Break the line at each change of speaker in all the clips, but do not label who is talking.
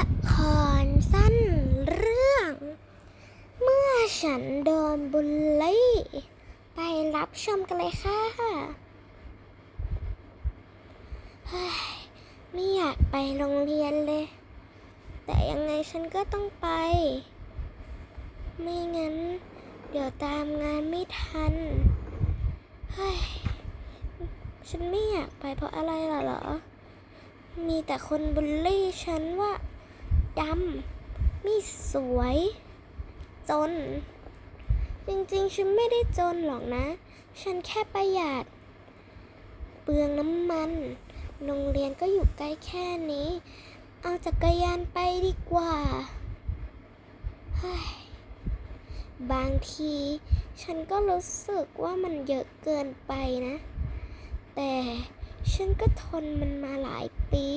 ละครสั้นเรื่อง เมื่อฉันโดนบุลลี่ ไปรับชมกันเลยค่ะเฮ้ยไม่อยากไปโรงเรียนเลย แต่ยังไงฉันก็ต้องไป ไม่งั้น เดี๋ยวตามงานไม่ทันเฮ้ยฉันไม่อยากไปเพราะอะไรล่ะเหรอ มีแต่คนบูลลี่ฉันว่า ดำไม่สวย จน จริงๆ ฉันไม่ได้จนหรอกนะ ฉันแค่ประหยัด เปลืองน้ำมัน โรงเรียนก็อยู่ใกล้แค่นี้ เอาจักรยานไปดีกว่าบางที ฉันก็รู้สึกว่ามันเยอะเกินไปนะ แต่ฉันก็ทนมันมาหลายปี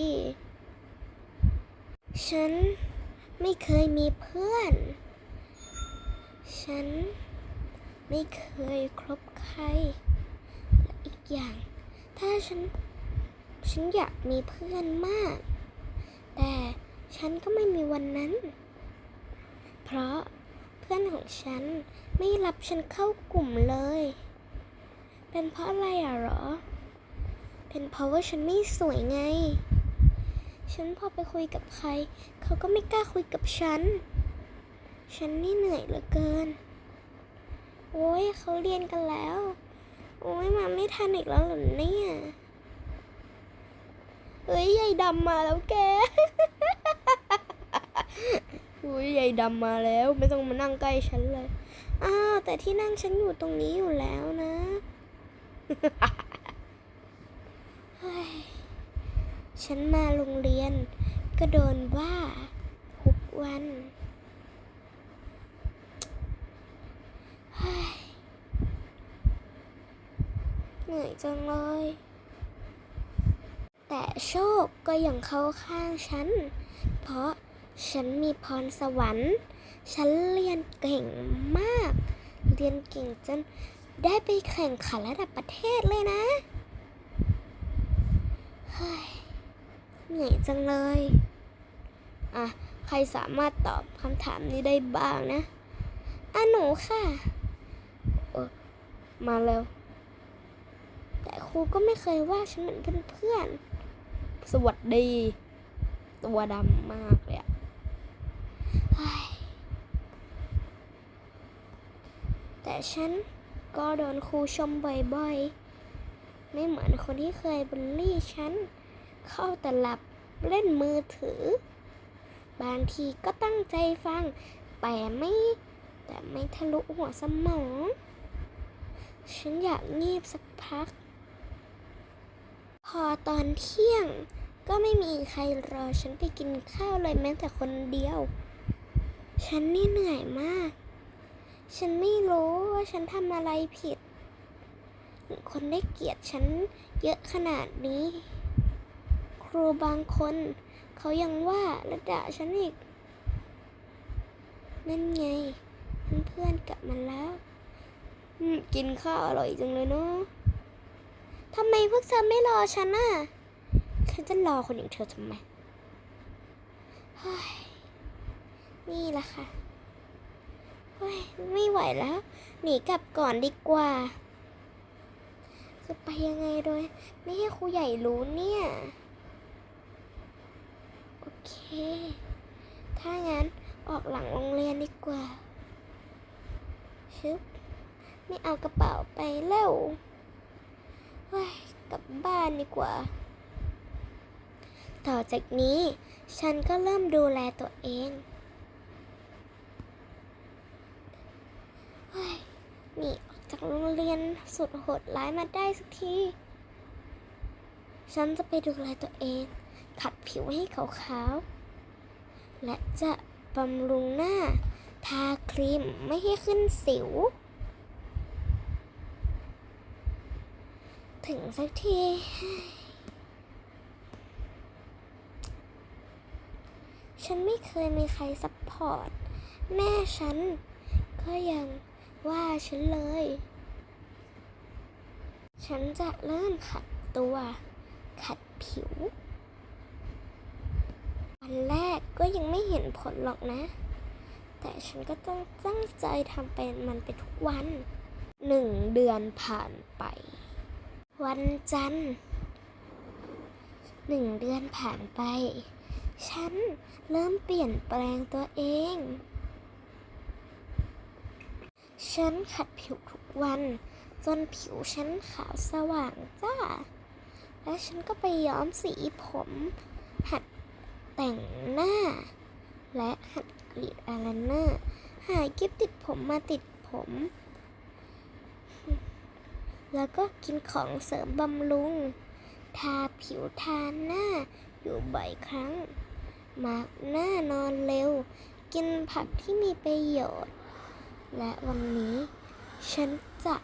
ฉันไม่เคยมีเพื่อน ฉันไม่เคยคบใคร และอีกอย่าง ถ้าฉัน ฉันอยากมีเพื่อนมาก แต่ฉันก็ไม่มีวันนั้น เพราะเพื่อนของฉันไม่รับฉันเข้ากลุ่มเลย เป็นเพราะอะไรอะหรอ เป็นเพราะว่าฉันไม่สวยไง ฉันพอไปคุยกับใคร เขาก็ไม่กล้าคุยกับฉัน ฉันนี่เหนื่อยเหลือเกิน โอ้ยเขาเรียนกันแล้ว โอ้ยมาไม่ทันอีกแล้วหรอเนี่ยเฮ้ยยายดำมาแล้วแกอุ้ยยายดำมาแล้ว ไม่ต้องมานั่งใกล้ฉันเลย อ้าว แต่ที่นั่งฉันอยู่ตรงนี้อยู่แล้วนะ เฮ้ย ฉันมาโรงเรียน ก็โดนว่าทุกวันเหนื่อยจังเลย แต่โชคก็ยังเข้าข้างฉัน เพราะฉันมีพรสวรรค์ ฉันเรียนเก่งมาก เรียนเก่งจนได้ไปแข่งขันระดับประเทศเลยนะ เฮ้ย เหนื่อยจังเลย อะ ใครสามารถตอบคำถามนี้ได้บ้างนะอะหนูค่ะมาแล้ว แต่ครูก็ไม่เคยว่าฉันเหมือนเพื่อนๆ สวัสดี ตัวดำมากเลยอะแต่ฉันก็โดนครูชมบ่อยๆ ไม่เหมือนคนที่เคยบูลลี่ฉัน เข้าแตลับเล่นมือถือ บางทีก็ตั้งใจฟัง แต่ไม่แต่ไม่ทะลุหัวสมอง ฉันอยากเงียบสักพัก พอตอนเที่ยงก็ไม่มีใครรอฉันไปกินข้าวเลยแม้แต่คนเดียว ฉันนี่เหนื่อยมาก ฉันไม่รู้ว่าฉันทำอะไรผิด คนได้เกลียดฉันเยอะขนาดนี้ รูบางคน เขายังว่าและด่าฉันอีก นั่นไงเพื่อนๆกลับมาแล้วกินข้าวอร่อยจังเลยเนาะทำไมพวกเธอไม่รอฉันน่ะ ฉันจะรอคนอย่างเธอทำไมนี่แหละค่ะเฮ้ยไม่ไหวแล้ว หนีกลับก่อนดีกว่า จะไปยังไงโดย ไม่ให้ครูใหญ่รู้เนี่ย เค ถ้างั้นออกหลังโรงเรียนดีกว่า ชึบ ไม่เอากระเป๋าไปแล้วเฮ้ยกลับบ้านดีกว่า ต่อจากนี้ฉันก็เริ่มดูแลตัวเองเฮ้ยหนีออกจากโรงเรียนสุดโหดร้ายมาได้สักที ฉันจะไปดูแลตัวเอง ผิวให้ขาวๆ และจะบำรุงหน้า ทาครีมไม่ให้ขึ้นสิว ถึงสักทีฉันไม่เคยมีใครซัพพอร์ต แม่ฉัน ก็ยังว่าฉันเลย ฉันจะเริ่มขัดตัว ขัดผิว วันแรกก็ยังไม่เห็นผลหรอกนะ แต่ฉันก็ต้องตั้งใจทำเป็นมันไปทุกวันหนึ่งเดือนผ่านไป วันจันทร์หนึ่งเดือนผ่านไป ฉันเริ่มเปลี่ยนแปลงตัวเอง ฉันขัดผิวทุกวัน จนผิวฉันขาวสว่างจ้า และฉันก็ไปย้อมสีผม หัด แต่งหน้า และหัดกรีดอายไลเนอร์ หากิฟติดผมมาติดผม แล้วก็กินของเสริมบำรุง ทาผิวทาหน้าอยู่บ่อยครั้ง มาร์กหน้านอนเร็ว กินผักที่มีประโยชน์ และวันนี้ฉันจะ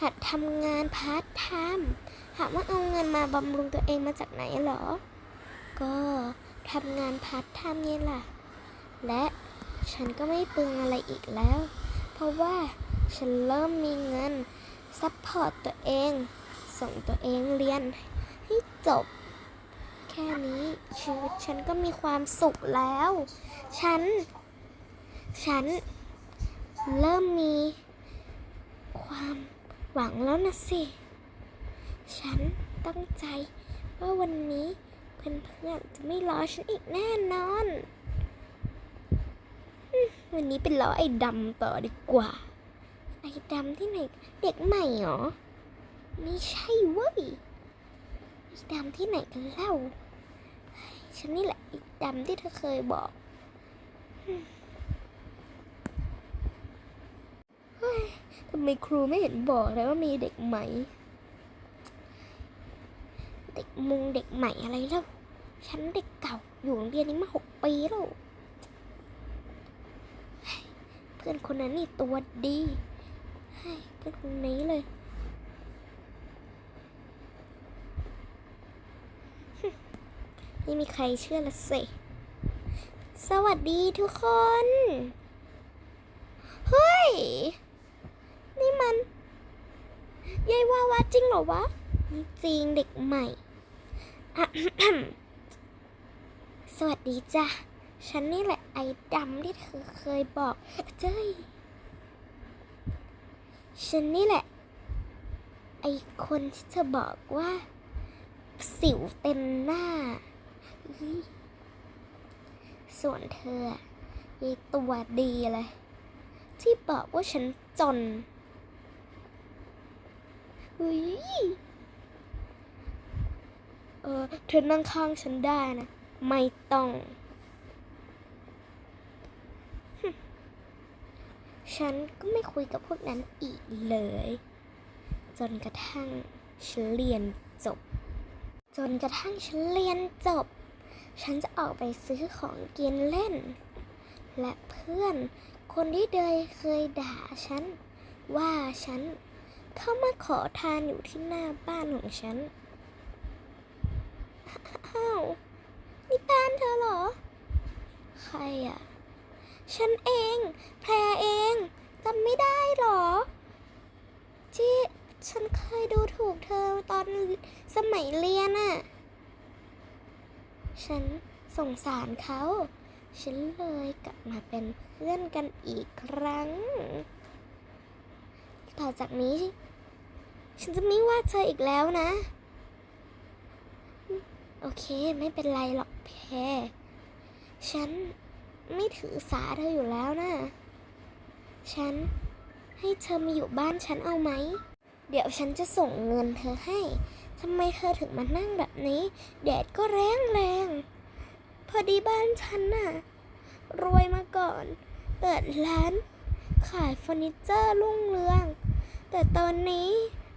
หัดทำงานพาร์ทไทม์ ถามว่าเอาเงินมาบำรุงตัวเองมาจากไหนเหรอ ก็ทำงานพาร์ทไทม์นี่ล่ะ และฉันก็ไม่ปึงอะไรอีกแล้ว เพราะว่าฉันเริ่มมีเงินซัพพอร์ตตัวเอง ส่งตัวเองเรียนให้จบ แค่นี้ชีวิตฉันก็มีความสุขแล้ว ฉัน ฉันเริ่มมีความหวังแล้วนะสิ ฉันตั้งใจว่าวันนี้เพื่อนๆจะไม่ล้อฉันอีกแน่นอน วันนี้เป็นล้อไอ้ดำต่อดีกว่า ไอ้ดำที่ไหนเด็กใหม่เหรอ ไม่ใช่เว้ย ไอ้ดำที่ไหนกันเล่า ฉันนี่แหละไอ้ดำที่เธอเคยบอกเฮ้ยทำไมครูไม่เห็นบอกเลยว่ามีเด็กใหม่ มุงเด็กใหม่อะไรแล้ว ฉันเด็กเก่าอยู่โรงเรียนนี้มาหกปีแล้ว เพื่อนคนนั้นนี่ตัวดีเพื่อนคนนี้เลยไม่มีใครเชื่อละสิ สวัสดีทุกคน เฮ้ย นี่มันยายวาวาจริงเหรอวะ จริงเด็กใหม่ สวัสดีจ้ะ ฉันนี่แหละไอ้ดำที่เธอเคยบอกเจ้ย ฉันนี่แหละ ไอ้คนที่เธอบอกว่า สิวเต็มหน้า ส่วนเธออะยายตัวดีเลย ที่บอกว่าฉันจนอุ้ย เออ เธอนั่งข้างฉันได้นะ ไม่ต้อง ฉันก็ไม่คุยกับพวกนั้นอีกเลย จนกระทั่งฉันเรียนจบ จนกระทั่งฉันเรียนจบ ฉันจะออกไปซื้อของกินเล่น และเพื่อนคนที่เดยเคยด่าฉัน ว่าฉันเข้ามาขอทานอยู่ที่หน้าบ้านของฉัน อ้าวนี่บ้านเธอเหรอ ใครอะ ฉันเอง แพรเองจำไม่ได้หรอ ที่ฉันเคยดูถูกเธอตอนสมัยเรียนอะ ฉันสงสารเขา ฉันเลยกลับมาเป็นเพื่อนกันอีกครั้ง ต่อจากนี้ ฉันจะไม่ว่าเธออีกแล้วนะ โอเค ไม่เป็นไรหรอกแพรฉันไม่ถือสาเธออยู่แล้วนะ ฉันให้เธอมาอยู่บ้านฉันเอาไหม เดี๋ยวฉันจะส่งเงินเธอให้ทำไมเธอถึงมานั่งแบบนี้ แดดก็แรงแรง พอดีบ้านฉันน่ะ รวยมาก่อน เปิดร้าน ขายเฟอร์นิเจอร์รุ่งเรือง แต่ตอนนี้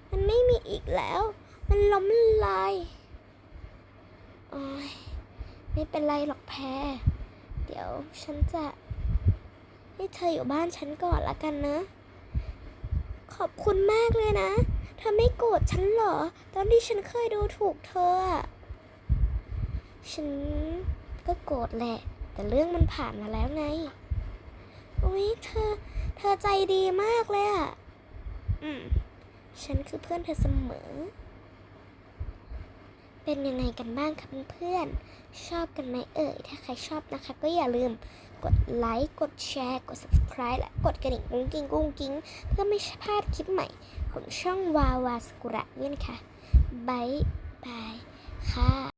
มันไม่มีอีกแล้ว มันล้มละลาย ยไม่เป็นไรหรอกแพร เดี๋ยวฉันจะให้เธออยู่บ้านฉันก่อนละกันนะ ขอบคุณมากเลยนะ เธอไม่โกรธฉันเหรอ ตอนที่ฉันเคยดูถูกเธอ ฉันก็โกรธแหละ แต่เรื่องมันผ่านมาแล้วไง อุ้ยเธอ เธอใจดีมากเลยอะ อืม ฉันคือเพื่อนเธอเสมอ เป็นยังไงกันบ้างคะเพื่อนๆ ชอบกันไหมเอ่ย ถ้าใครชอบนะคะ ก็อย่าลืมกดไลค์ กดแชร์ กด subscribe และกดกระดิ่งกุ้งกิ้งกุ้งกิ้ง เพื่อไม่พลาดคลิปใหม่ ของช่องวาวาสกุระเวยนะคะบายบายค่ะ